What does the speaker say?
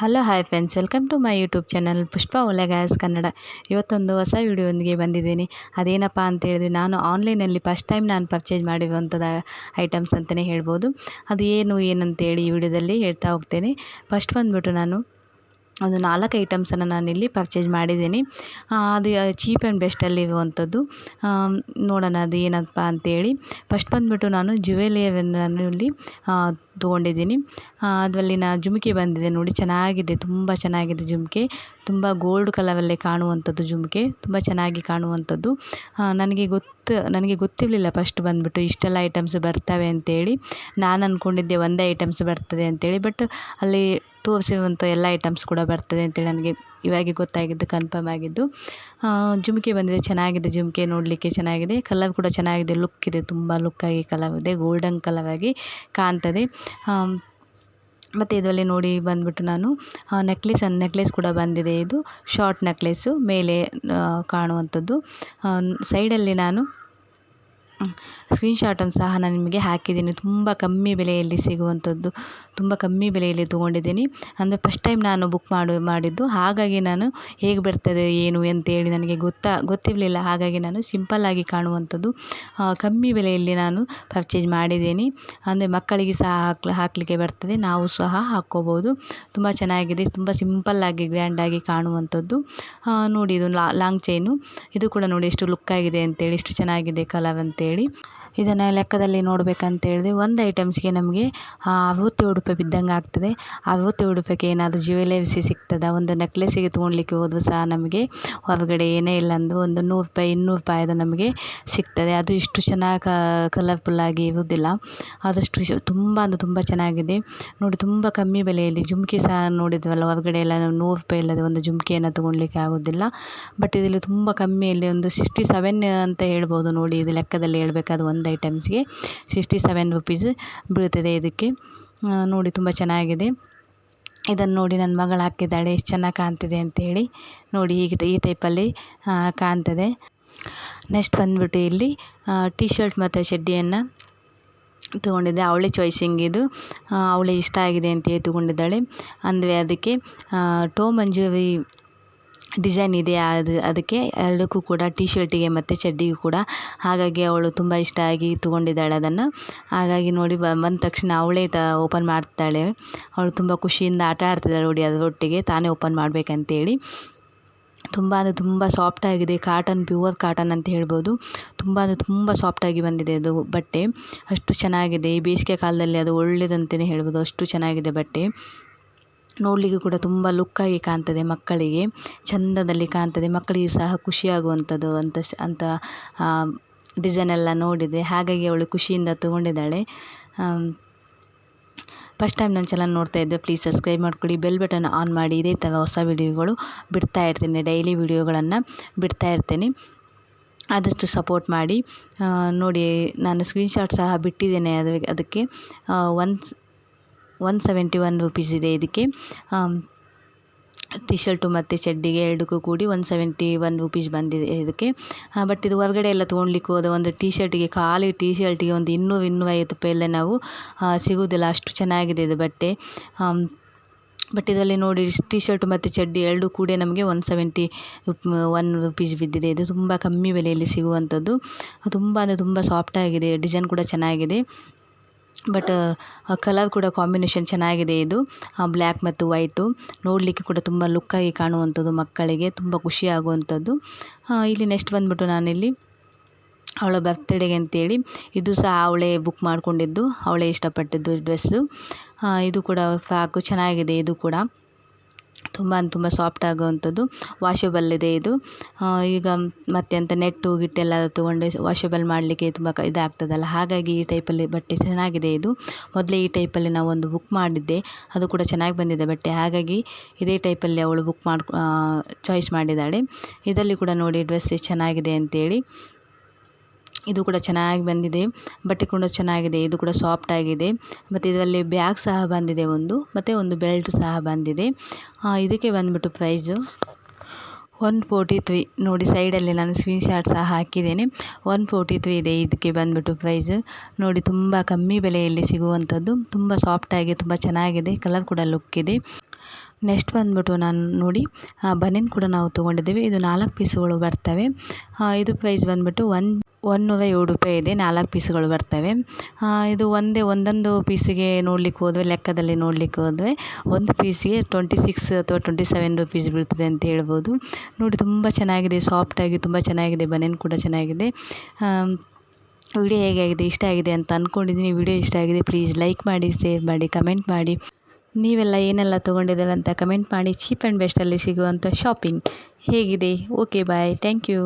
Hello, hi friends welcome to my YouTube channel Pushpa ಒಲೆಗಾಸ್ Kannada ಇವತ್ತೊಂದು ಹೊಸ ವಿಡಿಯೋದೊಂದಿಗೆ ಬಂದಿದ್ದೀನಿ. ಅದೇನಪ್ಪ ಅಂತ ಹೇಳಿದ್ರೆ, ನಾನು ಆನ್ಲೈನಲ್ಲಿ ಫಸ್ಟ್ ಟೈಮ್ ನಾನು ಪರ್ಚೇಸ್ ಮಾಡಿರುವಂಥದ್ದು ಐಟಮ್ಸ್ ಅಂತಲೇ ಹೇಳ್ಬೋದು. ಅದು ಏನು, ಏನಂತೇಳಿ ಈ ವಿಡಿಯೋದಲ್ಲಿ ಹೇಳ್ತಾ ಹೋಗ್ತೇನೆ. ಫಸ್ಟ್ ಬಂದುಬಿಟ್ಟು ನಾನು ಒಂದು ನಾಲ್ಕು ಐಟಮ್ಸನ್ನು ನಾನಿಲ್ಲಿ ಪರ್ಚೇಸ್ ಮಾಡಿದ್ದೀನಿ. ಅದು ಚೀಪ್ ಆ್ಯಂಡ್ ಬೆಸ್ಟಲ್ಲಿ ಇರುವಂಥದ್ದು. ನೋಡೋಣ ಅದು ಏನಪ್ಪ ಅಂತೇಳಿ. ಫಸ್ಟ್ ಬಂದುಬಿಟ್ಟು ನಾನು ಜ್ಯುವೆಲಿಯನ್ನು ಇಲ್ಲಿ ತೊಗೊಂಡಿದ್ದೀನಿ. ಅದರಲ್ಲಿನ ಜುಮಕಿ ಬಂದಿದೆ ನೋಡಿ, ಚೆನ್ನಾಗಿದೆ, ತುಂಬ ಚೆನ್ನಾಗಿದೆ ಜುಮಕಿ. ತುಂಬ ಗೋಲ್ಡ್ ಕಲರಲ್ಲೇ ಕಾಣುವಂಥದ್ದು ಜುಮಕಿ, ತುಂಬ ಚೆನ್ನಾಗಿ ಕಾಣುವಂಥದ್ದು. ನನಗೆ ಗೊತ್ತು, ನನಗೆ ಗೊತ್ತಿರಲಿಲ್ಲ ಫಸ್ಟ್ ಬಂದುಬಿಟ್ಟು ಇಷ್ಟೆಲ್ಲ ಐಟಮ್ಸ್ ಬರ್ತವೆ ಅಂತೇಳಿ. ನಾನು ಅಂದ್ಕೊಂಡಿದ್ದೆ ಒಂದೇ ಐಟಮ್ಸ್ ಬರ್ತದೆ ಅಂತೇಳಿ ಬಟ್ ಅಲ್ಲಿ ತೋರಿಸಿರುವಂಥ ಎಲ್ಲ ಐಟಮ್ಸ್ ಕೂಡ ಬರ್ತದೆ ಅಂತೇಳಿ ನನಗೆ ಇವಾಗೆ ಗೊತ್ತಾಗಿದ್ದು ಕನ್ಫರ್ಮ್ ಆಗಿದ್ದು. ಜುಮುಕಿ ಬಂದಿದೆ, ಚೆನ್ನಾಗಿದೆ ಜುಮುಕಿ ನೋಡಲಿಕ್ಕೆ, ಚೆನ್ನಾಗಿದೆ. ಕಲರ್ ಕೂಡ ಚೆನ್ನಾಗಿದೆ ಲುಕ್ ಇದೆ, ತುಂಬ ಲುಕ್ಕಾಗಿ ಕಲರ್ ಇದೆ ಗೋಲ್ಡನ್ ಕಲರ್ ಆಗಿ ಕಾಣ್ತದೆ. ಮತ್ತು ಇದರಲ್ಲಿ ನೋಡಿ ಬಂದುಬಿಟ್ಟು ನಾನು ನೆಕ್ಲೆಸ್ ನೆಕ್ಲೆಸ್ ಕೂಡ ಬಂದಿದೆ ಇದು. ಶಾರ್ಟ್ ನೆಕ್ಲೆಸ್ಸು ಮೇಲೆ ಕಾಣುವಂಥದ್ದು. ಸೈಡಲ್ಲಿ ನಾನು ಸ್ಕ್ರೀನ್ ಶಾಟನ್ನು ಸಹ ನಾನು ನಿಮಗೆ ಹಾಕಿದ್ದೀನಿ. ತುಂಬ ಕಮ್ಮಿ ಬೆಲೆಯಲ್ಲಿ ಸಿಗುವಂಥದ್ದು. ತುಂಬ ಕಮ್ಮಿ ಬೆಲೆಯಲ್ಲಿ ತೊಗೊಂಡಿದ್ದೀನಿ. ಅಂದರೆ ಫಸ್ಟ್ ಟೈಮ್ ನಾನು ಬುಕ್ ಮಾಡು, ಮಾಡಿದ್ದು. ಹಾಗಾಗಿ ನಾನು ಹೇಗೆ ಬರ್ತದೆ, ಏನು ಅಂತೇಳಿ ನನಗೆ ಗೊತ್ತಾ, ಗೊತ್ತಿರಲಿಲ್ಲ. ಹಾಗಾಗಿ ನಾನು ಸಿಂಪಲ್ಲಾಗಿ ಕಾಣುವಂಥದ್ದು. ಕಮ್ಮಿ ಬೆಲೆಯಲ್ಲಿ ನಾನು ಪರ್ಚೇಸ್ ಮಾಡಿದ್ದೀನಿ. ಅಂದರೆ ಮಕ್ಕಳಿಗೆ ಸಹ ಹಾಕ್ಲಿ, ಹಾಕಲಿಕ್ಕೆ ಬರ್ತದೆ. ನಾವು ಸಹ ಹಾಕ್ಕೋಬೋದು. ತುಂಬ ಚೆನ್ನಾಗಿದೆ. ತುಂಬ ಸಿಂಪಲ್ಲಾಗಿ ಗ್ರ್ಯಾಂಡಾಗಿ ಕಾಣುವಂಥದ್ದು. ನೋಡಿ, ಇದು ಲಾಂಗ್ ಚೈನು. ಇದು ಕೂಡ ನೋಡಿ ಎಷ್ಟು ಲುಕ್ಕಾಗಿದೆ ಅಂತೇಳಿ, ಎಷ್ಟು ಚೆನ್ನಾಗಿದೆ ಕಲರ್ ಅಂತೇಳಿ ಇದನ್ನು ಲೆಕ್ಕದಲ್ಲಿ ನೋಡಬೇಕಂತ ಹೇಳಿದೆ. ಒಂದು ಐಟಮ್ಸ್ಗೆ ನಮಗೆ ಅರವತ್ತೇಳು ರೂಪಾಯಿ ಬಿದ್ದಂಗೆ ಆಗ್ತದೆ. ಅರವತ್ತೇಳು ರೂಪಾಯಿಗೆ ಏನಾದರೂ ಜ್ಯುವೆಲರಿಸಿ ಸಿಗ್ತದೆ? ಒಂದು ನೆಕ್ಲೆಸಿಗೆ ತೊಗೊಳ್ಲಿಕ್ಕೆ ಹೋದ್ರೂ ಸಹ ನಮಗೆ ಹೊರಗಡೆ ಏನೇ ಇಲ್ಲ ಅಂದು ಒಂದು ನೂರು ರೂಪಾಯಿ, ಇನ್ನೂರು ರೂಪಾಯಿದು ನಮಗೆ ಸಿಗ್ತದೆ. ಅದು ಇಷ್ಟು ಚೆನ್ನಾಗಿ ಕಲರ್ಫುಲ್ಲಾಗಿ ಇರುವುದಿಲ್ಲ. ಆದಷ್ಟು ತುಂಬ ಅಂದರೆ ತುಂಬ ಚೆನ್ನಾಗಿದೆ. ನೋಡಿ, ತುಂಬ ಕಮ್ಮಿ ಬೆಲೆಯಲ್ಲಿ ಜುಮ್ಕಿ ಸಹ ನೋಡಿದ್ವಲ್ಲ, ಹೊರಗಡೆ ಎಲ್ಲ ನಾವು ನೂರು ರೂಪಾಯಿ ಇಲ್ಲದೆ ಒಂದು ಜುಮ್ಕಿಯನ್ನು ತೊಗೊಳ್ಲಿಕ್ಕೆ ಆಗೋದಿಲ್ಲ. ಬಟ್ ಇದರಲ್ಲಿ ತುಂಬ ಕಮ್ಮಿಯಲ್ಲಿ ಒಂದು ಸಿಕ್ಸ್ಟಿ ಸೆವೆನ್ ಅಂತ ಹೇಳ್ಬೋದು. ನೋಡಿ, ಇದು ಲೆಕ್ಕದಲ್ಲಿ ಹೇಳಬೇಕಾದ ಒಂದು ಐಟಮ್ಸ್ಗೆ ಸಿಕ್ಸ್ಟಿ ಸೆವೆನ್ ರುಪೀಸ್ ಬೀಳ್ತದೆ ಇದಕ್ಕೆ. ನೋಡಿ ತುಂಬ ಚೆನ್ನಾಗಿದೆ. ಇದನ್ನು ನೋಡಿ ನನ್ನ ಮಗಳು ಹಾಕಿದ್ದಾಳೆ, ಎಷ್ಟು ಚೆನ್ನಾಗಿ ಕಾಣ್ತಿದೆ ಅಂತೇಳಿ. ನೋಡಿ ಈಗ ಈ ಟೈಪಲ್ಲಿ ಕಾಣ್ತದೆ. ನೆಕ್ಸ್ಟ್ ಬಂದುಬಿಟ್ಟು ಇಲ್ಲಿ ಟಿ ಶರ್ಟ್ ಮತ್ತು ಚಡ್ಡಿಯನ್ನು ತೊಗೊಂಡಿದ್ದೆ. ಅವಳೆ ಚಾಯ್ಸಿಂಗ್ ಇದು. ಅವಳೆ ಇಷ್ಟ ಆಗಿದೆ ಅಂತೇಳಿ ತೊಗೊಂಡಿದ್ದಾಳೆ. ಅಂದರೆ ಅದಕ್ಕೆ ಟೋ ಮಂಜೂರಿ ಡಿಸೈನ್ ಇದೆ, ಅದು ಅದಕ್ಕೆ ಎರಡಕ್ಕೂ ಕೂಡ ಟಿ ಶರ್ಟಿಗೆ ಮತ್ತು ಚಡ್ಡಿಗೂ ಕೂಡ. ಹಾಗಾಗಿ ಅವಳು ತುಂಬ ಇಷ್ಟ ಆಗಿ ತೊಗೊಂಡಿದ್ದಾಳೆ ಅದನ್ನು. ಹಾಗಾಗಿ ನೋಡಿ ಬಂದ ತಕ್ಷಣ ಅವಳೇ ತ ಓಪನ್ ಮಾಡ್ತಾಳೆ. ಅವಳು ತುಂಬ ಖುಷಿಯಿಂದ ಆಟ ಆಡ್ತಿದ್ದಾಳೆ ನೋಡಿ ಅದರೊಟ್ಟಿಗೆ. ತಾನೇ ಓಪನ್ ಮಾಡಬೇಕಂತೇಳಿ. ತುಂಬ ಅಂದರೆ ತುಂಬ ಸಾಫ್ಟಾಗಿದೆ ಕಾಟನ್ ಪ್ಯೂವರ್ ಕಾಟನ್ ಅಂತ ಹೇಳ್ಬೋದು. ತುಂಬ ಅಂದರೆ ತುಂಬ ಸಾಫ್ಟಾಗಿ ಬಂದಿದೆ ಅದು ಬಟ್ಟೆ. ಅಷ್ಟು ಚೆನ್ನಾಗಿದೆ. ಈ ಬೇಸಿಗೆ ಕಾಲದಲ್ಲಿ ಅದು ಒಳ್ಳೆಯದಂತಲೇ ಹೇಳ್ಬೋದು. ಅಷ್ಟು ಚೆನ್ನಾಗಿದೆ ಬಟ್ಟೆ. ನೋಡಲಿಕ್ಕೆ ಕೂಡ ತುಂಬ ಲುಕ್ಕಾಗಿ ಕಾಣ್ತದೆ ಮಕ್ಕಳಿಗೆ. ಚಂದದಲ್ಲಿ ಕಾಣ್ತದೆ. ಮಕ್ಕಳಿಗೆ ಸಹ ಖುಷಿಯಾಗುವಂಥದ್ದು ಅಂತ ಸ್ ಅಂತ ಡಿಸೈನೆಲ್ಲ ನೋಡಿದೆ. ಹಾಗಾಗಿ ಅವಳು ಖುಷಿಯಿಂದ ತಗೊಂಡಿದ್ದಾಳೆ. ಫಸ್ಟ್ ಟೈಮ್ ನನ್ನ ಚಾನಲ್ ನೋಡ್ತಾ ಇದ್ದೆ ಪ್ಲೀಸ್ ಸಬ್ಸ್ಕ್ರೈಬ್ ಮಾಡ್ಕೊಳ್ಳಿ. ಬೆಲ್ ಬಟನ್ ಆನ್ ಮಾಡಿ. ಇದೇ ಥರ ಹೊಸ ವಿಡಿಯೋಗಳು ಬಿಡ್ತಾ ಇರ್ತೀನಿ. ಡೈಲಿ ವಿಡಿಯೋಗಳನ್ನು ಬಿಡ್ತಾ ಇರ್ತೀನಿ. ಆದಷ್ಟು ಸಪೋರ್ಟ್ ಮಾಡಿ. ನೋಡಿ, ನಾನು ಸ್ಕ್ರೀನ್ಶಾಟ್ ಸಹ ಬಿಟ್ಟಿದ್ದೇನೆ ಅದು, ಅದಕ್ಕೆ one one seventy one rupees ಇದೆ ಇದಕ್ಕೆ. ಟಿ ಶರ್ಟು ಮತ್ತು ಚಡ್ಡಿಗೆ ಎರಡಕ್ಕೂ ಕೂಡಿ ಒನ್ ಸೆವೆಂಟಿ ಒನ್ ರುಪೀಸ್ ಬಂದಿದೆ ಇದಕ್ಕೆ. ಬಟ್ ಇದು ಹೊರಗಡೆ ಎಲ್ಲ ತೊಗೊಳ್ಲಿಕ್ಕೆ ಹೋದ ಒಂದು ಟಿ ಶರ್ಟಿಗೆ ಖಾಲಿ ಟಿ ಶರ್ಟಿಗೆ ಒಂದು ಇನ್ನೂರು ಐವತ್ತು ರೂಪಾಯಲ್ಲೇ ನಾವು ಸಿಗುವುದಿಲ್ಲ ಅಷ್ಟು ಚೆನ್ನಾಗಿದೆ ಇದು ಬಟ್ಟೆ. ಬಟ್ ಇದರಲ್ಲಿ ನೋಡಿ ಟಿ ಶರ್ಟ್ ಮತ್ತು ಚಡ್ಡಿ ಎರಡೂ ಕೂಡ ನಮಗೆ ಒನ್ ಸೆವೆಂಟಿ ಒನ್ ರುಪೀಸ್ ಬಿದ್ದಿದೆ. ಇದು ತುಂಬ ಕಮ್ಮಿ ಬೆಲೆಯಲ್ಲಿ ಸಿಗುವಂಥದ್ದು. ತುಂಬ ಅಂದರೆ ತುಂಬ ಸಾಫ್ಟಾಗಿದೆ ಡಿಸೈನ್ ಕೂಡ ಚೆನ್ನಾಗಿದೆ. ಬಟ್ ಕಲರ್ ಕೂಡ ಕಾಂಬಿನೇಷನ್ ಚೆನ್ನಾಗಿದೆ ಇದು. ಬ್ಲ್ಯಾಕ್ ಮತ್ತು ವೈಟು. ನೋಡಲಿಕ್ಕೆ ಕೂಡ ತುಂಬ ಲುಕ್ಕಾಗಿ ಕಾಣುವಂಥದ್ದು ಮಕ್ಕಳಿಗೆ. ತುಂಬ ಖುಷಿ ಆಗುವಂಥದ್ದು. ಇಲ್ಲಿ ನೆಕ್ಸ್ಟ್ ಬಂದುಬಿಟ್ಟು ನಾನಿಲ್ಲಿ ಅವಳ ಬರ್ತ್ಡೇಗೆ ಅಂತೇಳಿ ಇದು ಸಹ ಅವಳೇ ಬುಕ್ ಮಾಡಿಕೊಂಡಿದ್ದು. ಅವಳೇ ಇಷ್ಟಪಟ್ಟಿದ್ದು ಡ್ರೆಸ್ಸು ಇದು ಕೂಡ ಫ್ರಾಕು ಚೆನ್ನಾಗಿದೆ ಇದು ಕೂಡ. ತುಂಬ ತುಂಬ ಸಾಫ್ಟ್ ಆಗುವಂಥದ್ದು. ವಾಷೇಬಲ್ ಇದೆ ಇದು. ಈಗ ಮತ್ತೆ ಅಂತ ನೆಟ್ಟು ಗಿಟ್ಟೆಲ್ಲ ತೊಗೊಂಡು ವಾಷೇಬಲ್ ಮಾಡಲಿಕ್ಕೆ ತುಂಬ ಕ ಇದಾಗ್ತದಲ್ಲ. ಹಾಗಾಗಿ ಈ ಟೈಪಲ್ಲಿ ಬಟ್ಟೆ ಚೆನ್ನಾಗಿದೆ ಇದು. ಮೊದಲೇ ಈ ಟೈಪಲ್ಲಿ ನಾವು ಒಂದು ಬುಕ್ ಮಾಡಿದ್ದೆ. ಅದು ಕೂಡ ಚೆನ್ನಾಗಿ ಬಂದಿದೆ ಬಟ್ಟೆ. ಹಾಗಾಗಿ ಇದೇ ಟೈಪಲ್ಲಿ ಅವಳು ಬುಕ್ ಮಾಡಿ ಚಾಯ್ಸ್ ಮಾಡಿದ್ದಾಳೆ. ಇದರಲ್ಲಿ ಕೂಡ ನೋಡಿ ಡ್ರೆಸ್ ಎಷ್ಟು ಚೆನ್ನಾಗಿದೆ ಅಂತೇಳಿ. ಇದು ಕೂಡ ಚೆನ್ನಾಗಿ ಬಂದಿದೆ. ಬಟ್ಟೆ ಕೂಡ ಚೆನ್ನಾಗಿದೆ. ಇದು ಕೂಡ ಸಾಫ್ಟ್ ಆಗಿದೆ. ಮತ್ತು ಇದರಲ್ಲಿ ಬ್ಯಾಗ್ ಸಹ ಬಂದಿದೆ ಒಂದು. ಮತ್ತು ಒಂದು ಬೆಲ್ಟ್ ಸಹ ಬಂದಿದೆ. ಇದಕ್ಕೆ ಬಂದುಬಿಟ್ಟು ಪ್ರೈಸು ಒನ್ ಫೋರ್ಟಿ ತ್ರೀ ನೋಡಿ ಸೈಡಲ್ಲಿ ನಾನು ಸ್ಕ್ರೀನ್ ಶಾಟ್ ಸಹ ಹಾಕಿದ್ದೇನೆ. ಒನ್ ಫೋರ್ಟಿ ತ್ರೀ ಇದೆ. ಇದಕ್ಕೆ ಬಂದುಬಿಟ್ಟು ಪ್ರೈಸ್ ನೋಡಿ, ತುಂಬ ಕಮ್ಮಿ ಬೆಲೆಯಲ್ಲಿ ಸಿಗುವಂಥದ್ದು. ತುಂಬ ಸಾಫ್ಟಾಗಿ ತುಂಬ ಚೆನ್ನಾಗಿದೆ. ಕಲರ್ ಕೂಡ ಲುಕ್ ಇದೆ. ನೆಕ್ಸ್ಟ್ ಬಂದ್ಬಿಟ್ಟು ನಾನು ನೋಡಿ ಬನಿಯನ್ ಕೂಡ ನಾವು ತೊಗೊಂಡಿದ್ದೀವಿ. ಇದು ನಾಲ್ಕು ಪೀಸುಗಳು ಬರ್ತವೆ. ಇದು ಪ್ರೈಸ್ ಬಂದ್ಬಿಟ್ಟು ಒನ್ ಒನ್ ನೂರ ಏಳು ರೂಪಾಯಿ ಇದೆ. ನಾಲ್ಕು ಪೀಸುಗಳು ಬರ್ತವೆ. ಇದು ಒಂದೇ, ಒಂದೊಂದು ಪೀಸಿಗೆ ನೋಡ್ಲಿಕ್ಕೆ ಹೋದರೆ, ಲೆಕ್ಕದಲ್ಲಿ ನೋಡಲಿಕ್ಕೆ ಹೋದರೆ ಒಂದು ಪೀಸಿಗೆ ಟ್ವೆಂಟಿ ಸಿಕ್ಸ್ ಅಥವಾ ಟ್ವೆಂಟಿ ಸೆವೆನ್ ರುಪೀಸ್ ಬೀಳ್ತದೆ ಅಂತ ಹೇಳ್ಬೋದು. ನೋಡಿ, ತುಂಬ ಚೆನ್ನಾಗಿದೆ. ಸಾಫ್ಟಾಗಿ ತುಂಬ ಚೆನ್ನಾಗಿದೆ. ಬನಿಯನ್ ಕೂಡ ಚೆನ್ನಾಗಿದೆ. ವಿಡಿಯೋ ಹೇಗಾಗಿದೆ? ಇಷ್ಟ ಆಗಿದೆ ಅಂತ ಅಂದ್ಕೊಂಡಿದ್ದೀನಿ ವಿಡಿಯೋ ಇಷ್ಟ ಆಗಿದೆ ಪ್ಲೀಸ್ ಲೈಕ್ ಮಾಡಿ ಶೇರ್ ಮಾಡಿ ಕಮೆಂಟ್ ಮಾಡಿ. ನೀವೆಲ್ಲ ಏನೆಲ್ಲ ತೊಗೊಂಡಿದ್ದೇವೆ ಅಂತ ಕಮೆಂಟ್ ಮಾಡಿ ಚೀಪ್ ಆ್ಯಂಡ್ ಬೆಸ್ಟಲ್ಲಿ ಸಿಗುವಂಥ ಶಾಪಿಂಗ್ ಹೇಗಿದೆ? Okay, bye. Thank you.